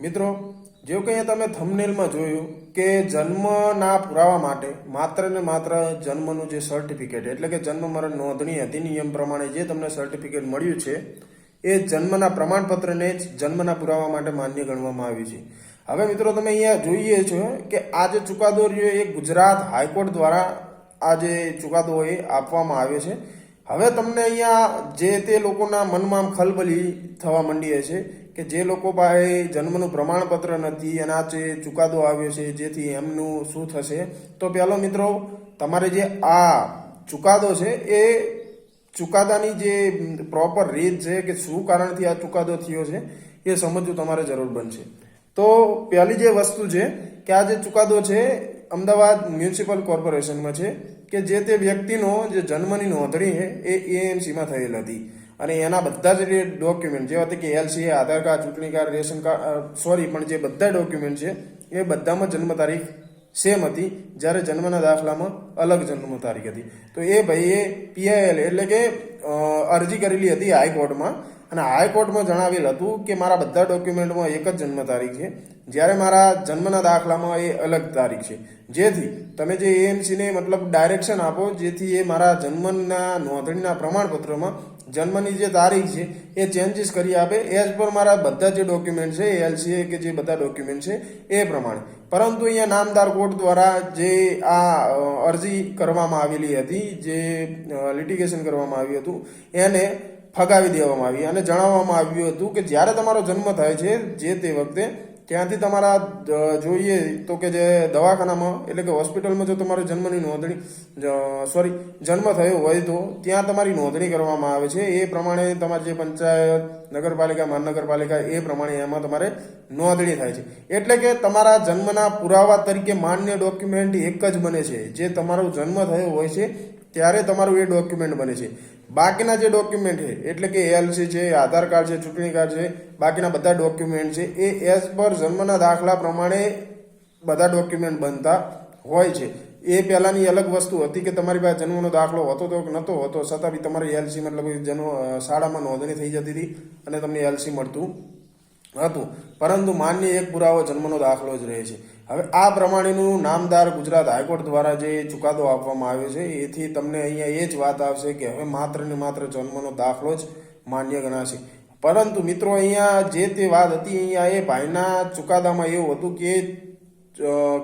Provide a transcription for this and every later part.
મિત્રો જેવું કે અહીંયા તમે થમનેલમાં જોયું કે જન્મના પુરાવા માટે માત્ર ને માત્ર જન્મનું જે સર્ટિફિકેટ એટલે કે જન્મ મરણ નોંધણી અધિનિયમ પ્રમાણે જે તમને સર્ટિફિકેટ મળ્યું છે, એ જન્મના પ્રમાણપત્રને જ જન્મના પુરાવા માટે માન્ય ગણવામાં આવ્યું છે. હવે મિત્રો, તમે અહીંયા જોઈએ છો કે આ જે ચુકાદો રહ્યો એ ગુજરાત હાઈકોર્ટ દ્વારા આ જે ચુકાદો એ આપવામાં આવ્યો છે. હવે તમને અહીંયા જે તે લોકોના મનમાં ખલબલી થવા માંડી છે કે જે લોકો પાસે જન્મનું પ્રમાણપત્ર નથી આ જે ચુકાદો આવ્યો છે, જેથી એમનું શું થશે? તો પહેલો મિત્રો, તમારે જે આ ચુકાદો છે, એ ચુકાદાની જે પ્રોપર રીત છે કે શું કારણથી આ ચુકાદો થયો છે, એ સમજવું તમારે જરૂર બનશે. તો પહેલી જે વસ્તુ છે કે આ જે ચુકાદો છે, અમદાવાદ મ્યુનિસિપલ કોર્પોરેશનમાં છે કે જે તે વ્યક્તિનો, જે જન્મની નોંધણી એ એએમસીમાં થયેલ હતી. અને એના બધા જ ડોક્યુમેન્ટ જેવા કે એલસી આધાર કાર્ડ ચૂંટણી કાર્ડ રેશન કાર્ડ સોરી પણ જે બધા ડોક્યુમેન્ટ છે, એ બધામાં જન્મ તારીખ સેમ હતી, જ્યારે જન્મના દાખલામાં અલગ જન્મ તારીખ હતી. તો એ ભાઈએ પીઆઈએલ એટલે કે અરજી કરેલી હતી હાઈકોર્ટમાં અને હાઈકોર્ટમાં જણાવેલ હતું કે મારા બધા ડોક્યુમેન્ટમાં એક જ જન્મ તારીખ છે. જ્યારે મારા જન્મના દાખલામાં એ અલગ તારીખ છે. જેથી તમે જે એએમસીને મતલબ ડાયરેક્શન આપો, જેથી એ મારા જન્મના નોંધણીના પ્રમાણપત્રમાં જન્મની જે તારીખ છે, એ ચેન્જીસ કરી આપે. એઝ પર મારા બધા જે ડોક્યુમેન્ટ છે, એલસીએ કે જે બધા ડોક્યુમેન્ટ છે, એ પ્રમાણે. પરંતુ અહીંયા નામદાર કોર્ટ દ્વારા જે આ અરજી કરવામાં આવેલી હતી, જે લિટિગેશન કરવામાં આવ્યું હતું, એને ફગાવી દેવામાં આવી અને જણાવવામાં આવ્યું હતું કે જ્યારે તમારો જન્મ થાય છે જે તે વખતે, ત્યાંથી તમારા જોઈએ તો કે જે દવાખાનામાં, એટલે કે હોસ્પિટલમાં જો તમારો જન્મની નોંધણી સોરી, જન્મ થયો હોય તો ત્યાં તમારી નોંધણી કરવામાં આવે છે. એ પ્રમાણે તમારી જે પંચાયત, નગરપાલિકા, મહાનગરપાલિકા, એ પ્રમાણે એમાં તમારે નોંધણી થાય છે. એટલે કે તમારા જન્મના પુરાવા તરીકે માન્ય ડોક્યુમેન્ટ એક જ બને છે. જે તમારો જન્મ થયો હોય છે ત્યારે તમારું એ ડોક્યુમેન્ટ બને છે. બાકીના જે ડોક્યુમેન્ટ છે, એટલે કે એલસી છે, આધાર કાર્ડ છે, ચૂંટણી કાર્ડ છે, બાકીના બધા ડોક્યુમેન્ટ છે, એ એઝ પર જન્મના દાખલા પ્રમાણે બધા ડોક્યુમેન્ટ બનતા હોય છે. એ પહેલાંની અલગ વસ્તુ હતી કે તમારી પાસે જન્મનો દાખલો હતો તો કે નહોતો હોતો, છતાં બી તમારી એલસી મતલબ જન્મ શાળામાં નોંધણી થઈ જતી હતી અને તમને એલસી મળતું હતું. પરંતુ માન્ય એક પુરાવો જન્મનો દાખલો જ રહે છે. હવે આ પ્રમાણેનું નામદાર ગુજરાત હાઈકોર્ટ દ્વારા જે ચુકાદો આપવામાં આવ્યો છે, એથી તમને અહીંયા એ જ વાત આવશે કે હવે માત્ર ને માત્ર જન્મનો દાખલો જ માન્ય ગણાશે. પરંતુ મિત્રો અહીંયા જે તે વાત હતી, અહીંયા એ ભાઈના ચુકાદામાં એવું હતું કે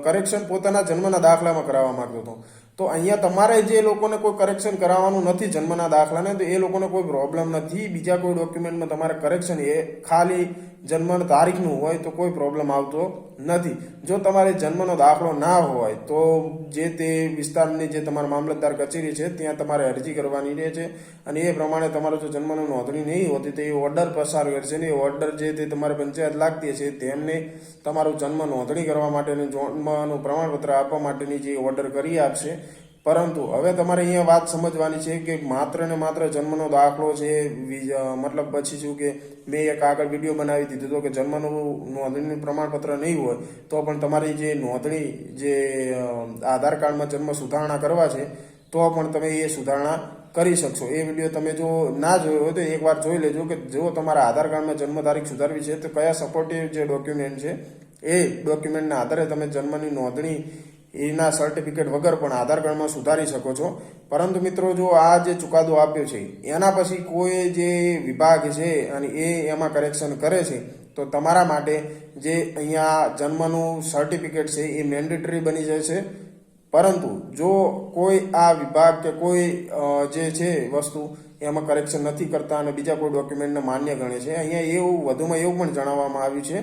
કરેક્શન પોતાના જન્મના દાખલામાં કરાવવા માંગતો હતો. તો અહીંયા તમારે જે લોકોને કોઈ કરેક્શન કરાવવાનું નથી જન્મના દાખલાને, તો એ લોકોને કોઈ પ્રોબ્લેમ નથી. બીજા કોઈ ડોક્યુમેન્ટમાં તમારે કરેક્શન એ ખાલી જન્મ તારીખનું હોય તો કોઈ પ્રોબ્લેમ આવતો નથી. જો તમારે જન્મનો દાખલો ના હોય તો જે તે વિસ્તારની જે તમારા મામલતદાર કચેરી છે, ત્યાં તમારે અરજી કરવાની રહે છે. અને એ પ્રમાણે તમારો જો જન્મનો નોંધણી નહીં હોતી તો એ ઓર્ડર પસાર કરશે ને એ ઓર્ડર જે તે તમારે પંચાયત લાગતી છે તેમને તમારું જન્મ નોંધણી કરવા માટેનું જન્મનું પ્રમાણપત્ર આપવા માટેની જે ઓર્ડર કરી આપશે પરંતુ હવે તમારે અહીંયા વાત સમજવાની છે કે માત્ર ને માત્ર જન્મનો દાખલો છે મતલબ પછી શું કે મેં એક આગળ વીડિયો બનાવી દીધો હતો કે જન્મનું નોંધણીનું પ્રમાણપત્ર નહીં હોય, તો પણ તમારી જે નોંધણી, જે આધાર કાર્ડમાં જન્મ સુધારણા કરવા છે, તો પણ તમે એ સુધારણા કરી શકશો. એ વીડિયો તમે જો ના જોયો હોય તો એકવાર જોઈ લેજો કે જો તમારા આધાર કાર્ડમાં જન્મ તારીખ સુધારવી છે, તો કયા સપોર્ટિવ જે ડોક્યુમેન્ટ છે, એ ડોક્યુમેન્ટના આધારે તમે જન્મની નોંધણી એના સર્ટિફિકેટ વગર પણ આધાર કાર્ડમાં સુધારી શકો છો. પરંતુ મિત્રો, જો આ જે ચુકાદો આપ્યો છે, એના પછી કોઈ જે વિભાગ છે અને એ એમાં કરેક્શન કરે છે, તો તમારા માટે જે અહીંયા જન્મનું સર્ટિફિકેટ છે, એ મેન્ડેટરી બની જશે પરંતુ જો કોઈ આ વિભાગ કે કોઈ જે છે વસ્તુ એમાં કરેક્શન નથી કરતા અને બીજા કોઈ ડોક્યુમેન્ટને માન્ય ગણે છે, અહીંયા એવું વધુમાં એવું પણ જણાવવામાં આવ્યું છે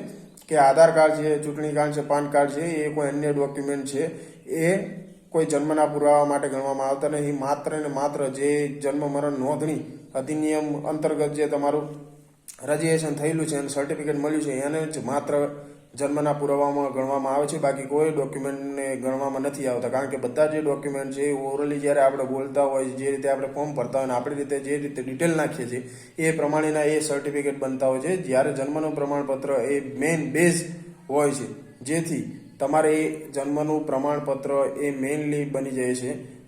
કે આધાર કાર્ડ છે, ચૂંટણી કાર્ડ છે, પાન કાર્ડ છે, એ કોઈ અન્ય ડોક્યુમેન્ટ છે, એ કોઈ જન્મના પુરાવા માટે ગણવામાં આવતા નથી. માત્ર ને માત્ર જે જન્મ મરણ નોંધણી અધિનિયમ અંતર્ગત જે તમારું રજીસ્ટ્રેશન થયેલું છે અને સર્ટિફિકેટ મળ્યું છે, એને જ માત્ર જન્મના પુરાવામાં ગણવામાં આવે છે. બાકી કોઈ ડોક્યુમેન્ટને ગણવામાં નથી આવતા. કારણ કે બધા જે ડોક્યુમેન્ટ છે એ ઓરલી જ્યારે આપણે બોલતા હોય, જે રીતે આપણે ફોર્મ ભરતા હોય આપણી રીતે જે રીતે ડિટેલ નાખીએ છીએ, એ પ્રમાણેના એ સર્ટિફિકેટ બનતા હોય છે. જ્યારે જન્મનું પ્રમાણપત્ર એ મેઇન બેઝ હોય છે. જેથી તમારે એ જન્મનું પ્રમાણપત્ર એ મેઇનલી બની જાય છે.